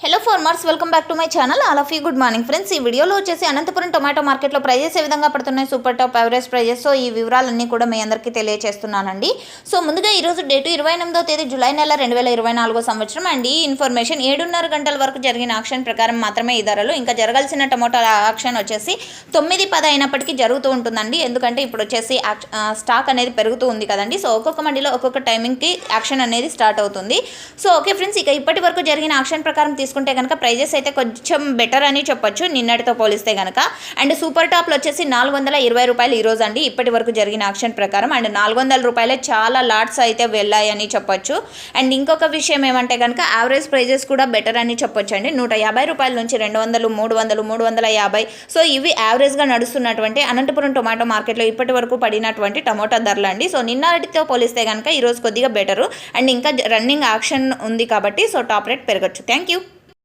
Hello farmers welcome back to my channel all of you good morning friends ఈ వీడియోలో వచ్చేసి Anantapuram tomato మార్కెట్లో prices ఏ విధంగా పడుతున్నాయి super top average prices so ఈ వివరాలన్నీ కూడా మీ అందరికీ తెలియజేస్తున్నానండి సో ముందుగా ఈరోజు డేటు ఇరవై ఎనిమిదో తేదీ జూలై నెల రెండు వేల ఇరవై నాలుగో సంవత్సరం అండ్. ఈ ఇన్ఫర్మేషన్ ఏడున్నర గంటల వరకు జరిగిన ఆక్షన్ ప్రకారం మాత్రమే ఈ ధరలు. ఇంకా జరగాల్సిన టమోటా ఆక్షన్ వచ్చేసి తొమ్మిది పది అయినప్పటికీ జరుగుతూ ఉంటుందండి. ఎందుకంటే ఇప్పుడు వచ్చేసి యాక్- స్టాక్ అనేది పెరుగుతూ ఉంది కదండి. సో ఒక్కొక్క మండిలో ఒక్కొక్క టైమింగ్కి యాక్షన్ అనేది స్టార్ట్ అవుతుంది. సో ఓకే ఫ్రెండ్స్ ఇక ఇప్పటి వరకు జరిగిన ఆక్షన్ ప్రకారం తీసుకుంటే కనుక ప్రైజెస్ అయితే కొంచెం బెటర్ అని చెప్పొచ్చు. నిన్నటితో పోలిస్తే కనుక అండ్ సూపర్ టాప్లో వచ్చేసి నాలుగు వందల ఇరవై రూపాయలు ఈరోజు అండి. ఇప్పటి వరకు జరిగిన ఆక్షన్ ప్రకారం. అండ్ నాలుగు వందల రూపాయలే చాలా లాట్స్ అయితే వెళ్ళాయని చెప్పొచ్చు. అండ్ ఇంకొక విషయం ఏమంటే కనుక యావరేజ్ ప్రైజెస్ కూడా బెటర్ అని చెప్పొచ్చు అండి. నూట యాభై రూపాయల నుంచి రెండు వందలు మూడు వందలు మూడు వందల యాభై. సో ఇవి యావరేజ్గా నడుస్తున్నటువంటి అనంతపురం టొమాటో మార్కెట్లో ఇప్పటి వరకు పడినటువంటి టమోటా ధరలు అండి. సో నిన్నటితో పోలిస్తే కనుక ఈరోజు కొద్దిగా బెటరు అండ్ ఇంకా రన్నింగ్ ఆక్షన్ ఉంది కాబట్టి so top rate పెరగచ్చు. Thank you